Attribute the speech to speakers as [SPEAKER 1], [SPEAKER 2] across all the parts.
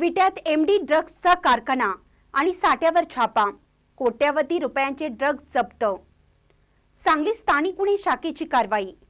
[SPEAKER 1] विट्यात MD ड्रग्जचा कारखाना आणि साठ्यावर छापा. कोट्यावधी रुपयांचे ड्रग्ज जप्त. सांगली स्थानिक गुन्हे शाखेची कारवाई.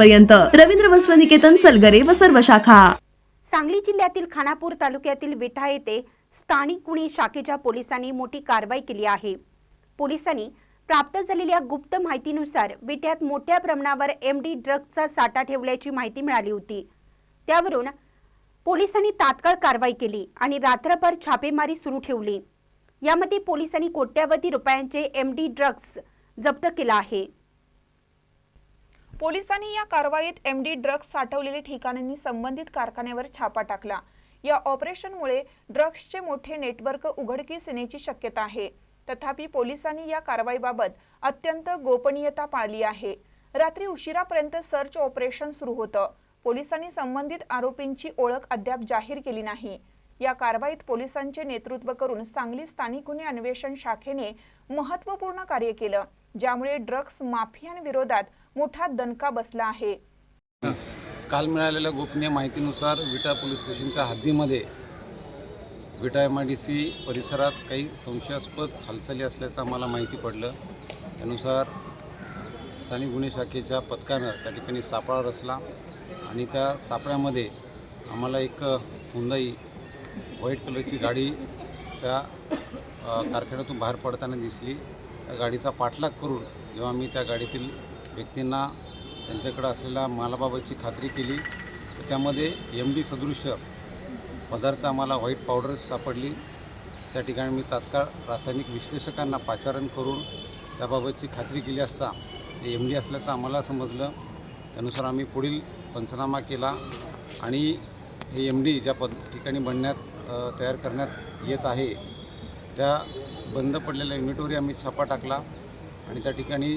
[SPEAKER 2] पर्यंत रवींद्र वस्त्र निकेतन सलगरे व सर्व शाखा.
[SPEAKER 1] सांगली जिल्ह्यातील खानापूर तालुक्यातील विठा येथे स्थानिक गुन्हे शाखेच्या पोलिसांनी मोठी कारवाई केली आहे. पोलिसांनी प्राप्त झालेल्या गुप्त माहितीनुसार विट्यात मोठ्या प्रमाणावर एम डी ड्रग्जचा साठा ठेवल्याची माहिती मिळाली होती. त्यावरून पोलिसांनी तात्काळ कारवाई केली आणि रात्रभर छापेमारी सुरू ठेवली. यामध्ये पोलिसांनी कोट्यावधी रुपयांचे एम डी ड्रग्ज जप्त केला आहे.
[SPEAKER 3] पोलिसांनी या कारवाईत एमडी ड्रग्ज साठवलेल्या ठिकाणांनी संबंधित कारखान्यावर छापा टाकला. या ऑपरेशनमुळे ड्रग्जचे मोठे नेटवर्क उघडकीस येण्याची शक्यता आहे. तथापि पोलिसांनी या कारवाईबाबत अत्यंत गोपनीयता पाळली आहे. रात्री उशिरापर्यंत सर्च ऑपरेशन सुरू होतं. पोलिसांनी संबंधित आरोपींची ओळख अद्याप जाहीर केली नाही. या कारवाईत पोलिसांचे नेतृत्व करून सांगली स्थानिक गुन्हे अन्वेषण शाखेने महत्त्वपूर्ण कार्य केलं ज्यामुळे ड्रग्ज माफियांविरोधात मोठा दणका बसला आहे.
[SPEAKER 4] काल मिळालेल्या गोपनीय माहितीनुसार विटा पोलीस स्टेशनच्या हद्दीमध्ये Vita M I D C परिसरात काही संशयास्पद हालचाली असल्याचं आम्हाला माहिती पडलं. त्यानुसार स्थानिक गुन्हे शाखेच्या पथकानं त्या ठिकाणी सापळा रचला आणि त्या सापळ्यामध्ये आम्हाला एक हुंदाई व्हाईट कलरची गाडी त्या कारखान्यातून बाहेर पडताना दिसली. त्या गाडीचा पाठलाग करून जेव्हा मी त्या गाडीतील व्यक्तींना त्यांच्याकडे असलेल्या मालाबाबतची खात्री केली तर त्यामध्ये एम डी सदृश्य पदार्थ आम्हाला व्हाईट पावडर सापडली. त्या ठिकाणी मी तात्काळ रासायनिक विश्लेषकांना पाचारण करून त्याबाबतची खात्री केली असता ते एम डी असल्याचं आम्हाला समजलं. त्यानुसार आम्ही पुढील पंचनामा केला आणि हे एम डी ज्या पद ठिकाणी बनण्यात तयार करण्यात येत आहे त्या बंद पडलेल्या युनिटवरही आम्ही छापा टाकला आणि त्या ठिकाणी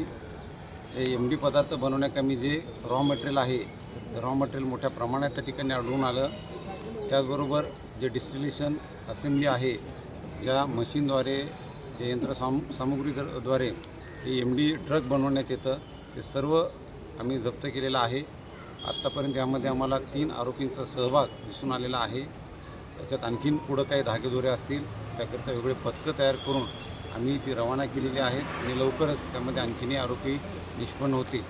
[SPEAKER 4] हे एम डी पदार्थ बनवण्याकमी जे रॉ मटेरियल आहे रॉ मटेरियल मोठ्या प्रमाणात त्या ठिकाणी आढळून आलं. त्याचबरोबर जे डिस्टिलेशन असेंब्ली आहे या मशीनद्वारे जे यंत्र साम सामुग्रीद्वारे हे एम डी ड्रग बनवण्यात येतं. ते सर्व आम्ही जप्त केलेलं आहे. आत्तापर्यंत यामध्ये आम्हाला तीन आरोपींचा सहभाग दिसून आलेला आहे. त्याच्यात आणखीन पुढं काही धागेदोरे असतील त्याकरिता वेगळे पथकं तयार करून आम्ही ती रवाना केलेली आहेत आणि लवकरच त्यामध्ये आणखीनही आरोपी निष्पन्न होतील.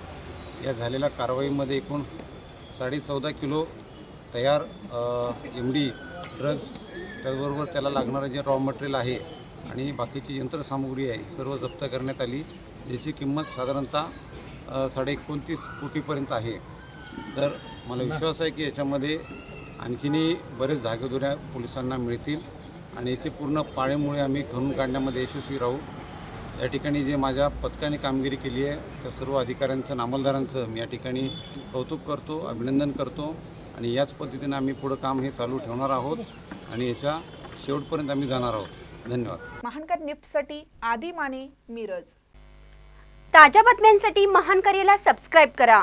[SPEAKER 4] या झालेल्या कारवाईमध्ये एकूण साडे चौदा किलो तयार एम डी ड्रग्ज त्याचबरोबर त्याला लागणारं जे रॉ मटेरियल आहे आणि बाकीची यंत्रसामुग्री आहे सर्व जप्त करण्यात आली ज्याची किंमत साधारणतः साडे एकोणतीस कोटीपर्यंत आहे. तर मला विश्वास आहे की याच्यामध्ये आणखीनही बरेच जागेदोऱ्या पोलिसांना मिळतील आणि याचे पूर्ण पाळेमुळे आम्ही खणून काढण्यामध्ये यशस्वी राहू. या ठिकाणी जे माझ्या पथकाने कामगिरी केली आहे त्या सर्व अधिकाऱ्यांचं नामलदारांचं मी या ठिकाणी कौतुक करतो अभिनंदन करतो आणि याच पद्धतीने आम्ही पुढं काम हे चालू ठेवणार आहोत आणि याच्या शेवटपर्यंत आम्ही जाणार आहोत. धन्यवाद.
[SPEAKER 3] महानकर निप्ससाठी आदी माने मिरज.
[SPEAKER 1] ताज्या बातम्यांसाठी महान करेला सबस्क्राईब करा.